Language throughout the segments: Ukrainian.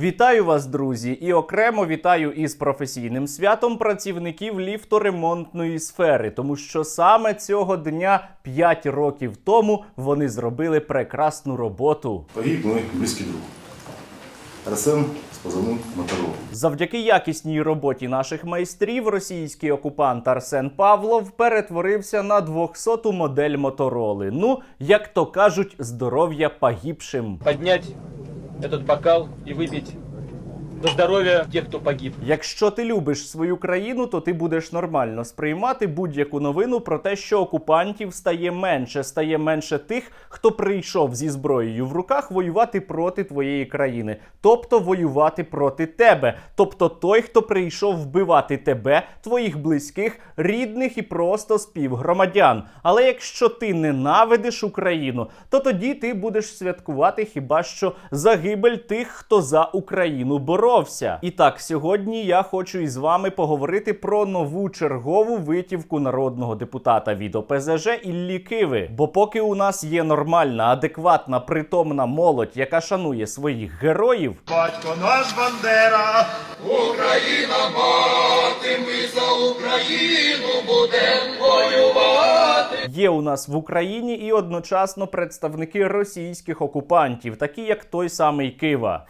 Вітаю вас, друзі, і окремо вітаю із професійним святом працівників ліфторемонтної сфери, тому що саме цього дня 5 років тому вони зробили прекрасну роботу. Погиб мой близкий друг. Арсен с позывным Моторола. Завдяки якісній роботі наших майстрів, російський окупант Арсен Павлов перетворився на 200-ту модель мотороли. Ну, як то кажуть, здоров'я погибшим. поднять этот бокал и выпить за здоровье тех, кто погиб. Якщо ти любиш свою країну, то ти будеш нормально сприймати будь-яку новину про те, що окупантів стає менше, стає менше тих, хто прийшов зі зброєю в руках воювати проти твоєї країни, тобто воювати проти тебе, тобто той, хто прийшов вбивати тебе, твоїх близьких, рідних і просто співгромадян. Але якщо ти ненавидиш Україну, то тоді ти будеш святкувати хіба що загибель тих, хто за Україну боровся. І так, сьогодні я хочу із вами поговорити про нову чергову витівку народного депутата від ОПЗЖ Іллі Киви. Бо поки у нас є нормальна, адекватна, притомна молодь, яка шанує своїх героїв, Батько наш Бандера, Україна, за Україну будемо воювати. Є у нас в Україні і одночасно представники російських окупантів, такі як той самий Кива.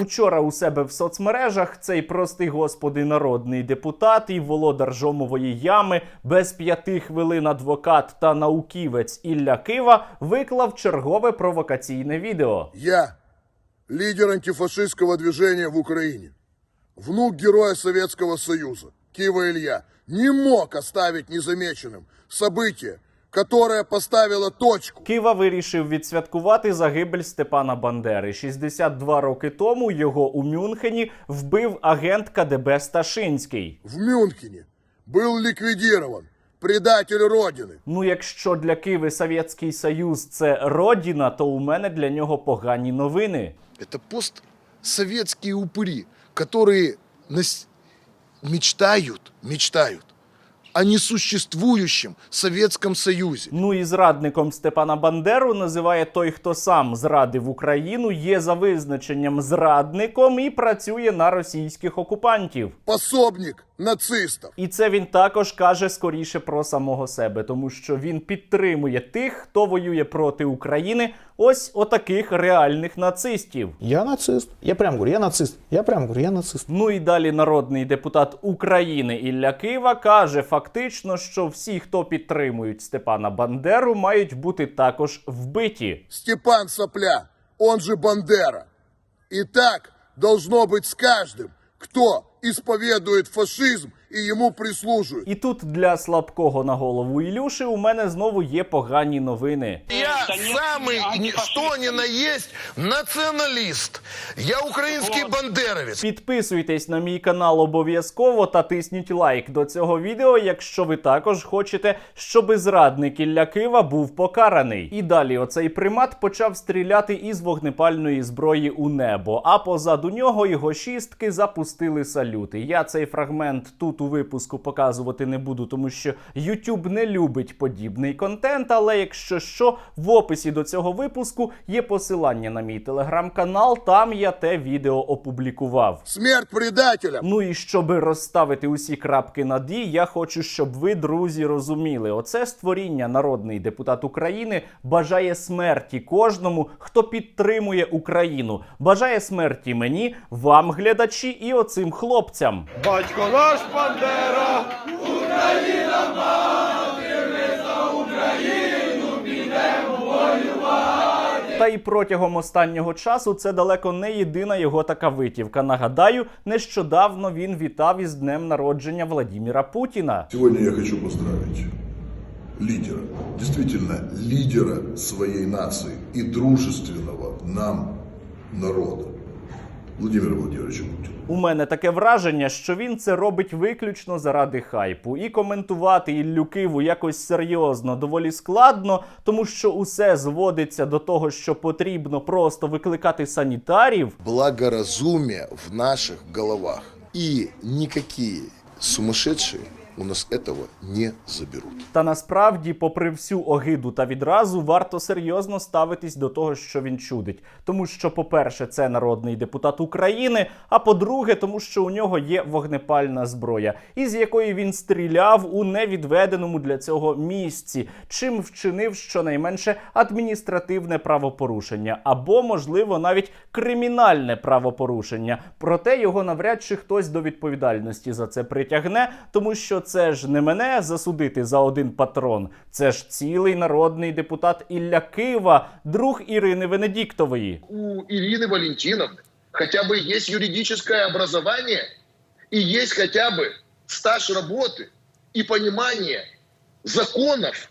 Учора у себе в соцмережах цей простий господи народний депутат і володар жомової ями без п'яти хвилин адвокат та науківець Ілля Кива виклав чергове провокаційне відео. Я, лидер антифашистского движения в Украине, внук героя Советского Союза, Кива Илья, не мог оставить незамеченным событие, которое поставило точку Кива вирішив відсвяткувати загибель Степана Бандери. 62 роки тому його у Мюнхені вбив агент КДБ Сташинський. в Мюнхене. Был ликвидирован предатель Родины. Ну, якщо для Киви Совєтський Союз це родина, то у мене для нього погані новини. Это постсоветские упыри, которые нас- мечтают, мечтают о несуществующем Советском Союзе. Ну і зрадником Степана Бандеру називає той, хто сам зрадив Україну, є за визначенням зрадником і працює на російських окупантів. Пособник нацистов. І це він також каже скоріше про самого себе, тому що він підтримує тих, хто воює проти України. Ось отаких реальних нацистів. Я нацист. Я прям говорю, я нацист. Я прям говорю, я нацист. Ну і далі народний депутат України Ілля Кива каже фактично, що всі, хто підтримують Степана Бандеру, мають бути також вбиті. Степан Сопля, он же Бандера. И так должно быть с каждым, кто исповедует фашизм и ему прислуживает. І тут для слабкого на голову Ілюши у мене знову є погані новини. Я самый, ни- что на есть, националист. Я украинский бандеровец. Підписуйтесь на мій канал обов'язково та тисніть лайк до цього відео, якщо ви також хочете, щоб зрадник Ілля Кива був покараний. І далі оцей примат почав стріляти із вогнепальної зброї у небо. А позаду нього його шістки запустили салюти. Я цей фрагмент тут у випуску показувати не буду, тому що YouTube не любить подібний контент. Але якщо що, в описі до цього випуску є посилання на мій телеграм-канал. Там я те відео опублікував. Смерть предателям. Ну і щоб розставити усі крапки над «і», я хочу, щоб ви, друзі, розуміли, оце створіння народний депутат України бажає смерті кожному, хто підтримує Україну. Бажає смерті мені, вам, глядачі, і оцим хлопцям. батько наш Бандера, Та і протягом останнього часу це далеко не єдина його така витівка. Нагадаю, нещодавно він вітав із днем народження Владіміра Путіна. Сегодня я хочу поздравить лидера, действительно лидера своей нации и дружественного нам народа, Владимира Владимировича Путина. У мене таке враження, що він це робить виключно заради хайпу. І коментувати Іллю Киву якось серйозно доволі складно, тому що усе зводиться до того, що потрібно просто викликати санітарів. Благоразумие в наших головах. і ніякі сумасшедшие у нас этого не заберут. Та насправді, попри всю огиду та відразу, варто серйозно ставитись до того, що він чудить. Тому що, по-перше, це народний депутат України. А по-друге, тому що у нього є вогнепальна зброя, із якої він стріляв у невідведеному для цього місці, чим вчинив щонайменше адміністративне правопорушення, або, можливо, навіть кримінальне правопорушення. Проте його навряд чи хтось до відповідальності за це притягне, тому що це ж не мене засудити за один патрон. Це ж цілий народний депутат Ілля Кива, друг Ірини Венедіктової. У Ирины Валентиновны хотя бы есть юридическое образование и есть хотя бы стаж работы и понимание законов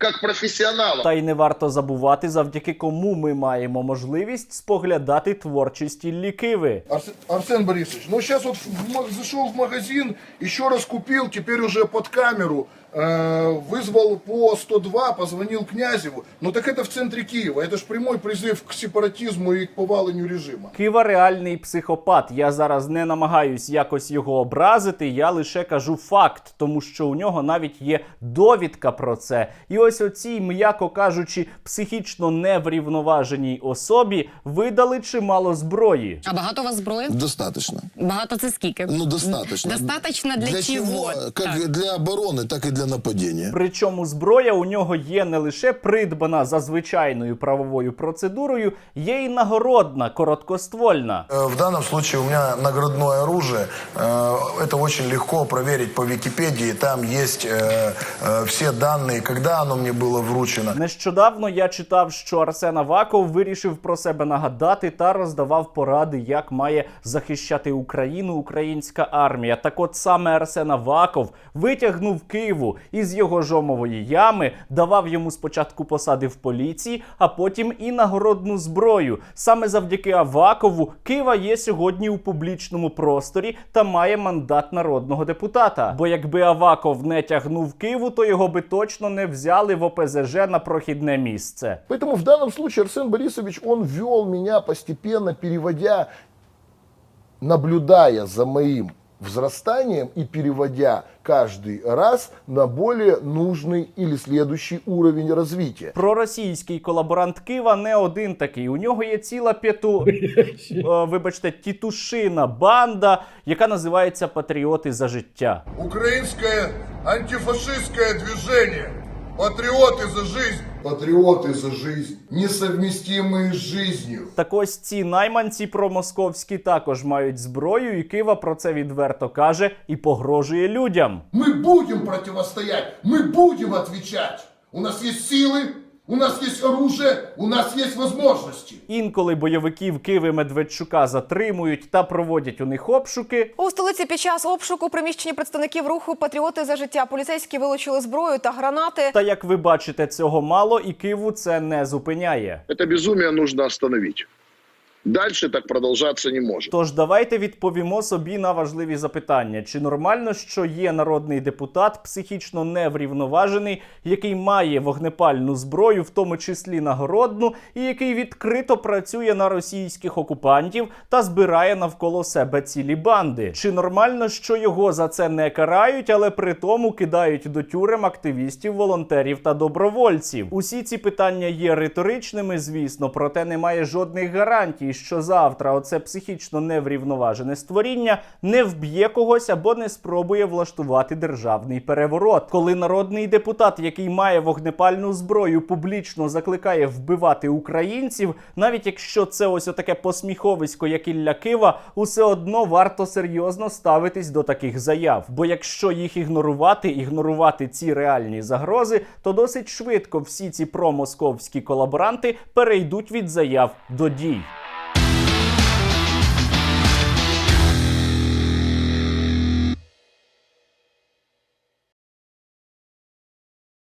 как профессионала. Та й не варто забувати, завдяки кому ми маємо можливість споглядати творчість Іллі Киви. Арсен, Арсен Борисович, ну зараз от в ма- зашел в магазин, ще раз купив, тепер уже под камеру, вызвал по 102, позвонил Князеву. Ну так это в центре Киева, это же прямой призыв к сепаратизму и к повалению режима. Кива реальний психопат. Я зараз не намагаюсь якось його образити. Я лише кажу факт, тому що у нього навіть є довідка про це. І ось оцій, м'яко кажучи, психічно неврівноваженій особі видали чимало зброї. А багато у вас зброї? Достаточно. Багато це скільки? Ну, достаточно. Достаточно для, чого? Как Так. для обороны, так и для нападения. Причому зброя у нього є не лише придбана за звичайною правовою процедурою, є й нагородна, короткоствольна. Э, В данном случае у меня наградное оружие. Э, Это очень легко проверить по Википедии. Там есть э, э, все данные, когда оно мне было вручено. Нещодавно я читав, що Арсен Аваков вирішив про себе нагадати та роздавав поради, як має захищати Україну українська армія. Так от саме Арсен Аваков витягнув Києву із його жомової ями, давав йому спочатку посади в поліції, а потім і нагородну зброю. Саме завдяки Авакову Кива є сьогодні у публічному просторі та має мандат народного депутата. Бо якби Аваков не тягнув Киву, то його би точно не взяли в ОПЗЖ на прохідне місце. Поэтому в данном случае Арсен Борисович, он вел меня постепенно, переводя, наблюдая за моим взрастанием и переводя каждый раз на более нужный или следующий уровень развития. Проросійський колаборант Кива не один такий. У нього є ціла п'яту, е, вибачте, тітушина банда, яка називається Патріоти за життя. Украинское антифашистское движение. Патриоты за жизнь. Патриоты за жизнь. Несовместимые с жизнью. Так ось ці найманці промосковські також мають зброю, і Кива про це відверто каже і погрожує людям. Мы будем противостоять, мы будем отвечать. У нас есть силы, у нас є оружие, у нас є можливості. Інколи бойовиків Киви Медведчука затримують та проводять у них обшуки. У столиці під час обшуку приміщення представників руху Патріоти за життя поліцейські вилучили зброю та гранати. Та як ви бачите, цього мало, і Киву це не зупиняє. Це безумие нужно остановить. Дальше так продолжаться не может. Тож давайте відповімо собі на важливі запитання: чи нормально, що є народний депутат, психічно неврівноважений, який має вогнепальну зброю, в тому числі нагородну, і який відкрито працює на російських окупантів та збирає навколо себе цілі банди? Чи нормально, що його за це не карають, але при тому кидають до тюрем активістів, волонтерів та добровольців? Усі ці питання є риторичними, звісно, проте немає жодних гарантій, що завтра оце психічно неврівноважене створіння не вб'є когось або не спробує влаштувати державний переворот. Коли народний депутат, який має вогнепальну зброю, публічно закликає вбивати українців, навіть якщо це ось отаке посміховисько, як Ілля Кива, усе одно варто серйозно ставитись до таких заяв. Бо якщо їх ігнорувати, ігнорувати ці реальні загрози, то досить швидко всі ці промосковські колаборанти перейдуть від заяв до дій.